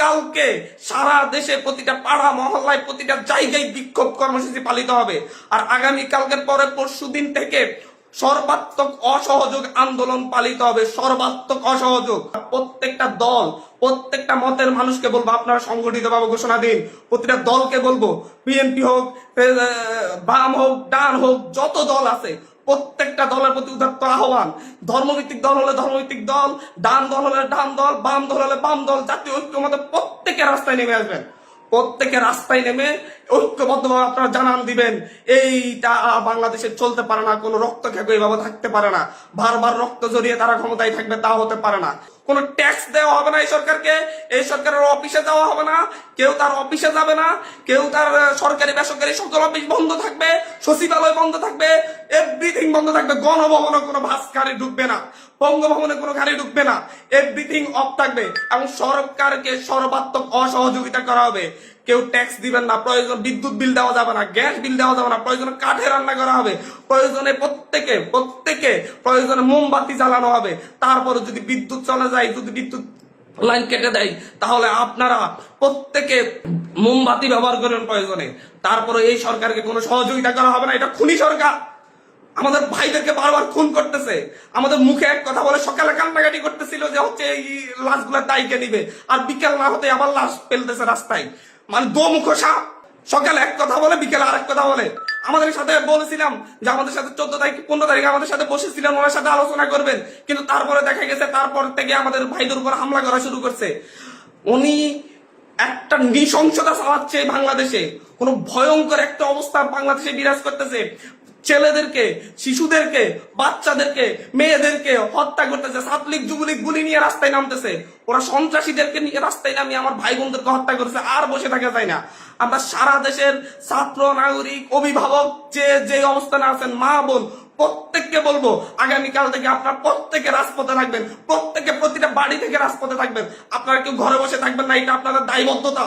আগামীকালকে সারা দেশে প্রতিটা পাড়া, মহল্লায় প্রতিটা জায়গায় বিক্ষোভ কর্মসূচি পালিত হবে। আর আগামীকালকের পরে পরশু দিন থেকে সর্বাত্মক অসহযোগ আন্দোলন পালিত হবে। সর্বাত্মক অসহযোগ। প্রত্যেকটা দল, প্রত্যেকটা মতের মানুষকে বলব, আপনারা সংগঠিত ভাবে ঘোষণা দিন। প্রতিটা দলকে বলব, বিএনপি হোক বাম হোক, ডান হোক, যত দল আছে প্রত্যেকটা দলের প্রতি উদাত্ত আহ্বান। ধর্মভিত্তিক দল হলে ধর্মভিত্তিক দল, ডান দল হলে ডান দল, বাম দল হলে বাম দল, জাতীয় ঐক্যমতে প্রত্যেকে রাস্তায় নেমে আসবেন। প্রত্যেকে রাস্তায় নেমে ঐক্যবদ্ধভাবে আপনারা জানান দিবেন, এইটা বাংলাদেশে চলতে পারে না, কোনো রক্ত খেকো এইভাবে থাকতে পারে না। বারবার রক্ত জড়িয়ে তারা ক্ষমতায় থাকবে, তা হতে পারে না। কোনো ট্যাক্স দেওয়া হবে এই সরকারকে, এই সরকারের অফিসে যাওয়া হবে না। কেউ তার অফিসে যাবে না। কেউ তার সরকারি, বেসরকারি সকল অফিস বন্ধ থাকবে, সচিবালয় বন্ধ থাকবে এভরিথিং বন্ধ থাকবে। গণভবনে কোনো ভাস গাড়ি ঢুকবে না। বঙ্গভবনে কোনো গাড়ি ঢুকবে না। এভরিথিং অফ থাকবে। এবং সরকারকে সর্বাত্মক অসহযোগিতা করা হবে। কেউ ট্যাক্স দিবেন না। প্রয়োজন বিদ্যুৎ বিল দেওয়া যাবে না। গ্যাস বিল দেওয়া যাবে না। প্রয়োজনে কাঠে রান্না করা হবে। প্রয়োজনে প্রত্যেকে প্রত্যেকে প্রয়োজনে মোমবাতি জ্বালানো হবে। তারপরে যদি বিদ্যুৎ চলে যায়, যদি বিদ্যুৎ লাইন কেটে দেয়। তাহলে আপনারা প্রত্যেকে মোমবাতি ব্যবহার করবেন প্রয়োজনে। তারপরে এই সরকারকে কোনো সহযোগিতা করা হবে না, এটা খুনি সরকার। আমাদের ভাইদেরকে বারবার খুন করতেছে। আমাদের মুখে এক কথা বলে সকালে কান্নাকাটি করতেছিল যে হচ্ছে এই লাশগুলা দায়কে নিবে। আর বিকেল না হতে আবার লাশ ফেলতেছে রাস্তায়। মানে দোমুখ সাপ সকালে এক কথা বলে, বিকেলে আরেক কথা বলে। আমাদের সাথে বলেছিলাম যে আমাদের সাথে চোদ্দ তারিখ, পনেরো তারিখে আমাদের সাথে বসেছিলেন, ওনার সাথে আলোচনা করবেন। কিন্তু তারপরে দেখা গেছে, তারপর থেকে আমাদের ভাইদের উপর হামলা করা শুরু করছে। উনি একটা নৃশংসতা চালাচ্ছে বাংলাদেশে। কোন ভয়ঙ্কর একটা অবস্থা বাংলাদেশে বিরাজ করতেছে। ছেলেদেরকে, শিশুদেরকে, বাচ্চাদেরকে, মেয়েদেরকে হত্যা করতেছে, ছাত্রলীগ, যুবলীগ গুলি নিয়ে রাস্তায় নামতেছে। ওরা সন্ত্রাসীদেরকে নিয়ে রাস্তায় নামিয়ে আমার ভাই বোনদেরকে হত্যা করতেছে আর বসে থাকা যায় না। আমরা সারা দেশের ছাত্র, নাগরিক, অভিভাবক, যে যে অবস্থানে আছেন, মা, বোন, প্রত্যেককে বলব, আগামীকাল থেকে আপনার প্রত্যেকে রাজপথে থাকবেন, প্রত্যেকে প্রতিটা বাড়ি থেকে রাজপথে থাকবেন। আপনারা কেউ ঘরে বসে থাকবেন না, এটা আপনাদের দায়বদ্ধতা।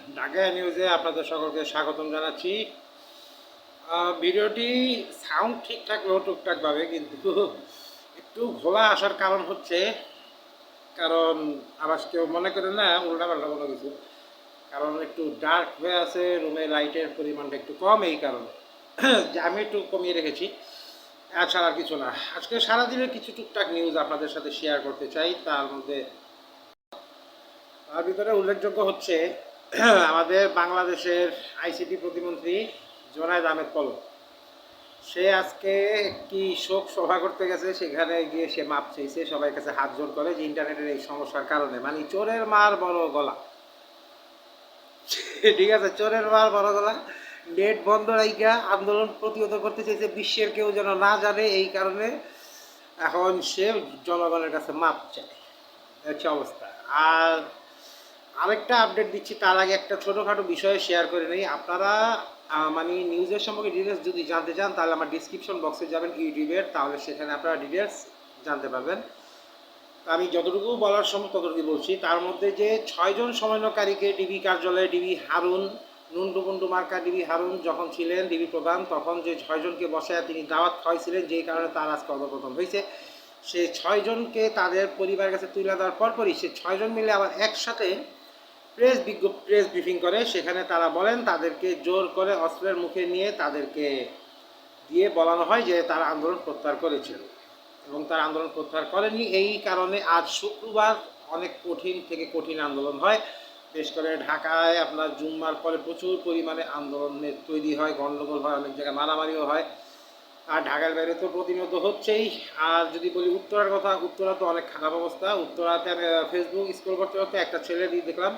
ঢাকা নিউজে আপনাদের সকলকে স্বাগতম জানাচ্ছি। ভিডিওটি সাউন্ড ঠিক থাকলেও টুকটাকভাবে কিন্তু একটু ঘোলা আসার কারণ হচ্ছে, কারণ আবার কেউ মনে করে না, উল্টাপাল্টা কোনো কিছু। কারণ একটু ডার্ক হয়ে আছে রুমে লাইটের পরিমাণটা একটু কম এই কারণে। যে আমি একটু কমিয়ে রেখেছি, এছাড়া আর কিছু না। আজকে সারাদিনের কিছু টুকটাক নিউজ আপনাদের সাথে শেয়ার করতে চাই। তার মধ্যে, তার ভিতরে উল্লেখযোগ্য হচ্ছে আমাদের বাংলাদেশের আইসিটি প্রতিমন্ত্রী জোনায়দ আহমেদ পলক। সে আজকে একটি শোক সভা করতে গেছে সেখানে গিয়ে সে মাপ চাইছে সবাই কাছে হাত জোর করে যে ইন্টারনেটের এই সমস্যার কারণে। মানে চোরের মার বড় গলা। ঠিক আছে, চোরের মার বড় গলা। নেট বন্ধ রাইকা আন্দোলন প্রতিহত করতে চাইছে বিশ্বের কেউ যেন না জানে এই কারণে এখন সে জনগণের কাছে মাপ চায়। হচ্ছে অবস্থা। আর আরেকটা আপডেট দিচ্ছি, তার আগে একটা ছোটোখাটো বিষয়ে শেয়ার করে নিই। আপনারা মানে নিউজের সম্পর্কে ডিটেলস যদি জানতে চান, তাহলে আমার ডিসক্রিপশন বক্সে যাবেন ইউটিউবের তাহলে সেখানে আপনারা ডিটেলস জানতে পারবেন। আমি যতটুকু বলার সময় ততটুকু বলছি। তার মধ্যে যে ছয়জন সমন্বয়কারীকে ডিবি কার্যালয়ে ডিবি হারুন নুন্ডুকুন্ডু মার্কা ডিবি হারুন যখন ছিলেন ডিবি প্রধান, তখন যে ছয়জনকে বসায় তিনি দাওয়াত খাওয়াইছিলেন, যেই কারণে তার আজকে অবপ্রথম হয়েছে। সে ছয়জনকে তাদের পরিবারের কাছে তুলে দেওয়ার পরপরই সে ছয়জন মিলে আবার একসাথে প্রেস বিজ্ঞ প্রেস ব্রিফিং করে, সেখানে তারা বলেন তাদেরকে জোর করে অস্ত্রের মুখে নিয়ে তাদেরকে দিয়ে বলানো হয় যে তারা আন্দোলন প্রত্যাহার করেছিল। এবং তারা আন্দোলন প্রত্যাহার করেনি। এই কারণে আজ শুক্রবার অনেক কঠিন থেকে কঠিন আন্দোলন হয়। বিশেষ করে ঢাকায় আপনার জুম্মার পরে প্রচুর পরিমাণে আন্দোলনের তৈরি হয়, গণ্ডগোল হয়, অনেক জায়গায় মারামারিও হয়। আর ঢাকার বাইরে তো প্রতিনিয়ত হচ্ছেই। আর যদি বলি উত্তরার কথা উত্তরা তো অনেক খারাপ অবস্থা। উত্তরাতে আমি ফেসবুক স্ক্রল করতে করতে একটা ছেলে দিয়ে দেখলাম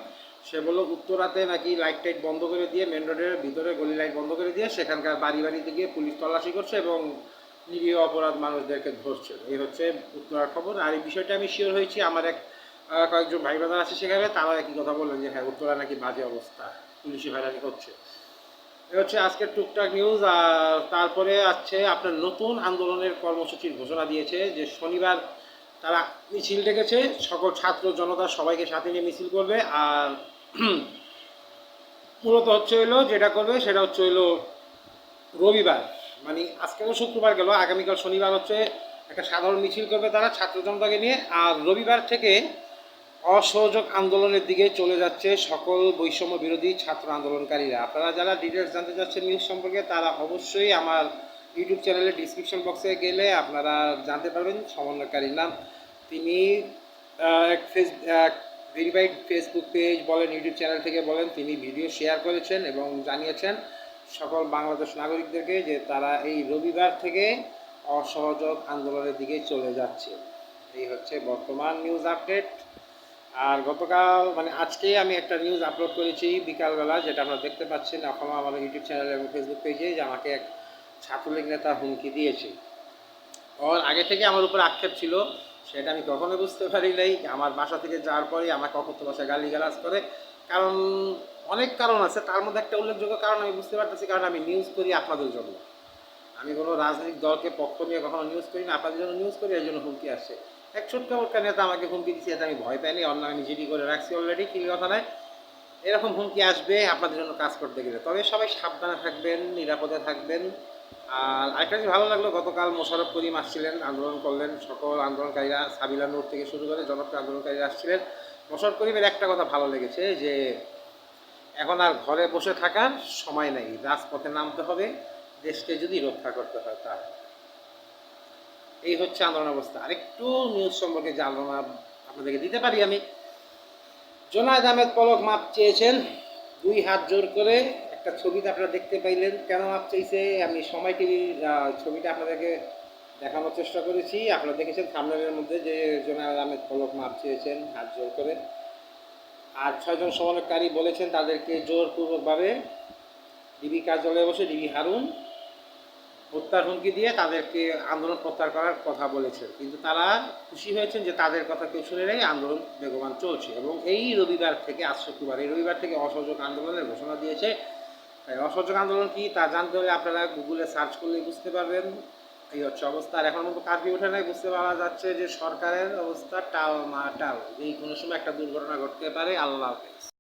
সে বলল, উত্তরাতে নাকি লাইট টাইট বন্ধ করে দিয়ে মেন রোডের ভিতরে গলি লাইট বন্ধ করে দিয়ে সেখানকার বাড়ি বাড়িতে গিয়ে পুলিশ তল্লাশি করছে এবং নিরীহ অপরাধ মানুষদেরকে ধরছে। এই হচ্ছে উত্তরার খবর। আর এই বিষয়টা আমি শিওর হয়েছি। আমার এক কয়েকজন ভাই ব্রাদার আছে সেখানে তারা একই কথা বললেন যে হ্যাঁ উত্তরা নাকি বাজে অবস্থা, পুলিশি হয়রানি হচ্ছে এ হচ্ছে আজকের টুকটাক নিউজ আর তারপরে আছে, আপনার নতুন আন্দোলনের কর্মসূচির ঘোষণা দিয়েছে যে, শনিবার তারা মিছিল ডেকেছে। সকল ছাত্র জনতা সবাইকে সাথে নিয়ে মিছিল করবে। আর মূলত হচ্ছে হইল যেটা করবে সেটা হচ্ছে হইল রবিবার মানে আজকেও শুক্রবার গেল, আগামীকাল শনিবার হচ্ছে একটা সাধারণ মিছিল করবে তারা ছাত্র জনতাকে নিয়ে, আর রবিবার থেকে অসহযোগ আন্দোলনের দিকে চলে যাচ্ছে সকল বৈষম্য বিরোধী ছাত্র আন্দোলনকারীরা। আপনারা যারা ডিটেলস জানতে চাচ্ছেন নিউজ সম্পর্কে, তারা অবশ্যই আমার ইউটিউব চ্যানেলের ডিসক্রিপশন বক্সে গেলে আপনারা জানতে পারবেন সমন্বয়কারীর নাম। তিনি এক ফেস ভেরিফাইড ফেসবুক পেজ বলেন ইউটিউব চ্যানেল থেকে বলেন, তিনি ভিডিও শেয়ার করেছেন এবং জানিয়েছেন সকল বাংলাদেশ নাগরিকদেরকে যে তারা এই রবিবার থেকে অসহযোগ আন্দোলনের দিকে চলে যাচ্ছে। এই হচ্ছে বর্তমান নিউজ আপডেট আর গতকাল মানে আজকে আমি একটা নিউজ আপলোড করেছি বিকালবেলা, যেটা আপনারা দেখতে পাচ্ছেন এখনও আমার ইউটিউব চ্যানেল এবং ফেসবুক পেজে যে আমাকে এক ছাত্রলীগ নেতা হুমকি দিয়েছে। ওর আগে থেকে আমার উপর আক্ষেপ ছিল সেটা আমি কখনো বুঝতে পারি নাই। আমার বাসা থেকে যাওয়ার পরে আমাকে অকথ্য ভাষায় গালি গালাজ করে। কারণ, অনেক কারণ আছে। তার মধ্যে একটা উল্লেখযোগ্য কারণ আমি বুঝতে পারতেছি, কারণ আমি নিউজ করি আপনাদের জন্য। আমি কোনো রাজনৈতিক দলকে পক্ষ নিয়ে কখনো নিউজ করি না, আপনাদের জন্য নিউজ করি এর জন্য হুমকি আসছে। এক ছোট্ট মোটকা নেতা আমাকে হুমকি দিচ্ছে এটা আমি ভয় পাইনি। অন্য আমি জিডি করে রাখছি অলরেডি কি কথা নয় এরকম হুমকি আসবে, আপনাদের জন্য কাজ করতে গেলে। তবে সবাই সাবধানে থাকবেন, নিরাপদে থাকবেন। আর আরেকটা জিনিস ভালো লাগল, গতকাল মোশারফ করিম আসছিলেন, আন্দোলন করলেন, সকল আন্দোলনকারীরা, সাবিলা নূর থেকে শুরু করে জনপ্রিয় আন্দোলনকারীরা আসছিলেন। মোশারফ করিমের একটা কথা ভালো লেগেছে যে, এখন আর ঘরে বসে থাকার সময় নেই, রাজপথে নামতে হবে, দেশকে যদি রক্ষা করতে হয় তা এই হচ্ছে আন্দোলন অবস্থা। আরেকটু নিউজ সম্পর্কে জানানো আপনাদেরকে দিতে পারি আমি। জোনায়দ আহমেদ পলক মাপ চেয়েছেন, দুই হাত জোর করে একটা ছবিতে আপনারা দেখতে পাইলেন। কেন মাপ চেয়েছে আমি সময় টিভির ছবিটা আপনাদেরকে দেখানোর চেষ্টা করেছি। আপনারা দেখেছেন থামনেলের মধ্যে যে জোনায়দ আহমেদ পলক মাপ চেয়েছেন হাত জোর করে। আর ছয়জন সমন্বয়কারী বলেছেন তাদেরকে জোরপূর্বকভাবে ডিবি কার্যালয়ে বসে ডিবি হারুন হত্যার হুমকি দিয়ে তাদেরকে আন্দোলন প্রত্যাহার করার কথা বলেছেন। কিন্তু তারা খুশি হয়েছেন যে তাদের কথা কেউ শুনে নেই আন্দোলন বেগবান চলছে। এবং এই রবিবার থেকে, আজ শুক্রবার, এই রবিবার থেকে অসহযোগ আন্দোলনের ঘোষণা দিয়েছে তাই অসহযোগ আন্দোলন কি তা জানতে হলে আপনারা গুগলে সার্চ করলে বুঝতে পারবেন। এই হচ্ছে অবস্থা। আর এখন মতো কার্ফিউ ওঠে নাই, বুঝতে পারা যাচ্ছে যে সরকারের অবস্থা টাল মা টাল এই কোনো সময় একটা দুর্ঘটনা ঘটতে পারে। আল্লাহ হাফেজ।